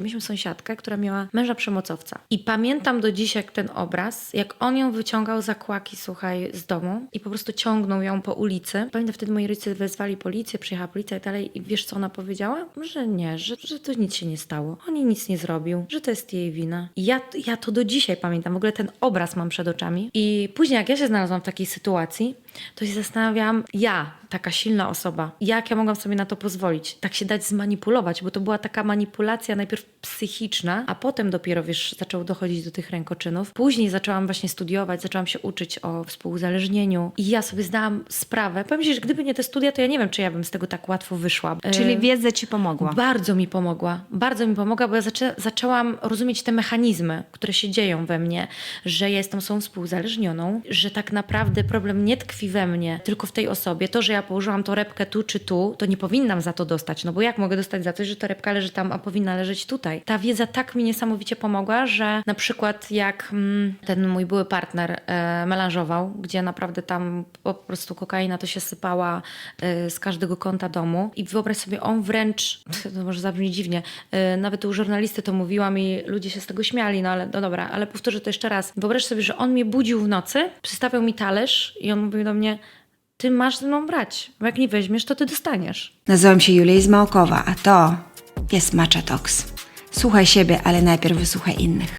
Mieliśmy sąsiadkę, która miała męża przemocowca. I pamiętam do dziś jak ten obraz, jak on ją wyciągał za kłaki, słuchaj, z domu i po prostu ciągnął ją po ulicy. Pamiętam wtedy moi rodzice wezwali policję, przyjechała policja i dalej. I wiesz co ona powiedziała? Że nie, że, że to nic się nie stało. On jej nic nie zrobił, że to jest jej wina. I ja, ja to do dzisiaj pamiętam. W ogóle ten obraz mam przed oczami. I później jak ja się znalazłam w takiej sytuacji, to się zastanawiałam, ja, taka silna osoba, jak ja mogłam sobie na to pozwolić, tak się dać zmanipulować, bo to była taka manipulacja najpierw psychiczna, a potem dopiero, wiesz, zaczęło dochodzić do tych rękoczynów. Później zaczęłam właśnie studiować, zaczęłam się uczyć o współuzależnieniu i ja sobie zdałam sprawę, powiem ci, że gdyby nie te studia, to ja nie wiem, czy ja bym z tego tak łatwo wyszła. Czyli E, wiedza ci pomogła. bardzo mi pomogła. Bardzo mi pomogła, bo ja zaczę, zaczęłam rozumieć te mechanizmy, które się dzieją we mnie, że ja jestem osobą współuzależnioną, że tak naprawdę problem nie tkwi we mnie, tylko w tej osobie. To, że ja położyłam torebkę tu czy tu, to nie powinnam za to dostać. No bo jak mogę dostać za coś, że torebka leży tam, a powinna leżeć tutaj? Ta wiedza tak mi niesamowicie pomogła, że na przykład jak mm, ten mój były partner e, melanżował, gdzie naprawdę tam po prostu kokaina to się sypała e, z każdego kąta domu i wyobraź sobie, on wręcz, to może zabrzmi dziwnie, e, nawet u żurnalisty to mówiłam i ludzie się z tego śmiali, no ale no dobra, ale powtórzę to jeszcze raz. Wyobraź sobie, że on mnie budził w nocy, przystawiał mi talerz i on mówił do mnie, ty masz ze mną brać, bo jak nie weźmiesz, to ty dostaniesz. Nazywam się Julia Izmałkowa, a to jest Matcha Talks. Słuchaj siebie, ale najpierw wysłuchaj innych.